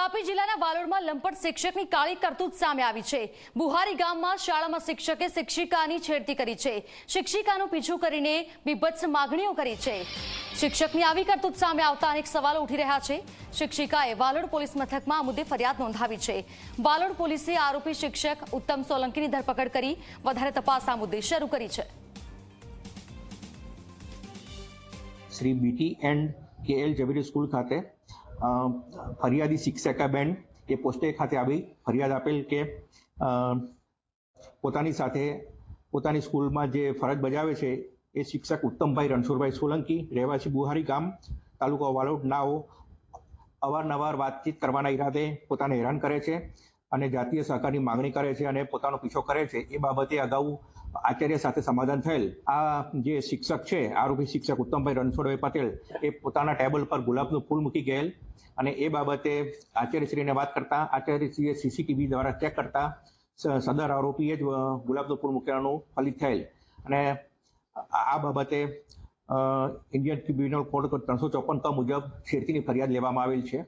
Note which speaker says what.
Speaker 1: તાપી જિલ્લાના વાલોડમાં લંપટ શિક્ષકની કાળી કરતૂત સામે આવી છે. બુહારી ગામમાં શાળામાં શિક્ષકે શિક્ષિકાની છેડતી કરી છે. શિક્ષિકાનું પીછું કરીને બીભત્સ માગણીઓ કરી છે. શિક્ષકની આવી કરતૂત સામે આવતા અનેક સવાલો ઉઠી રહ્યા છે. શિક્ષિકાએ વાલોડ પોલીસ મથકમાં આ મુદ્દે ફરિયાદ નોંધાવી છે. વાલોડ પોલીસે આરોપી શિક્ષક ઉત્તમ સોલંકીની ધરપકડ કરી, વધારે તપાસ આ મુદ્દે શરૂ કરી છે.
Speaker 2: Shri BT and K L Zaveri school ખાતે ફરિયાદી શિક્ષકાબેન એ પોસ્ટે ખાતે આવી ફરિયાદ આપેલ કે પોતાની સાથે, પોતાની સ્કૂલમાં જે ફરજ બજાવે છે, એ શિક્ષક ઉત્તમભાઈ રણછોડભાઈ સોલંકી, રહેવાસી બુહારી ગામ, તાલુકો વાલોડ નાઓ, અવારનવાર વાતચીત કરવાના ઈરાદે પોતાને હેરાન કરે છે અને જાતીય સહકારની માંગણી કરે છે અને પોતાનો પીછો કરે છે. એ બાબતે અગાઉ આચાર્ય સાથે સમાધાન થયેલ. આ જે શિક્ષક છે, આરોપી શિક્ષક ઉત્તમભાઈ રણછોડભાઈ પટેલ, એ પોતાના ટેબલ પર ગુલાબનું ફૂલ મૂકી ગયેલ અને એ બાબતે આચાર્યશ્રીને વાત કરતા, આચાર્યશ્રીએ સીસીટીવી દ્વારા ચેક કરતા સદર આરોપીએ જ ગુલાબનું ફૂલ મૂકવાનું ફલિત થયેલ. અને આ બાબતે ઇન્ડિયન ટ્રિબ્યુનલ કોડ ત્રણસો ચોપન ક મુજબ છેડતીની ફરિયાદ લેવામાં આવેલ છે.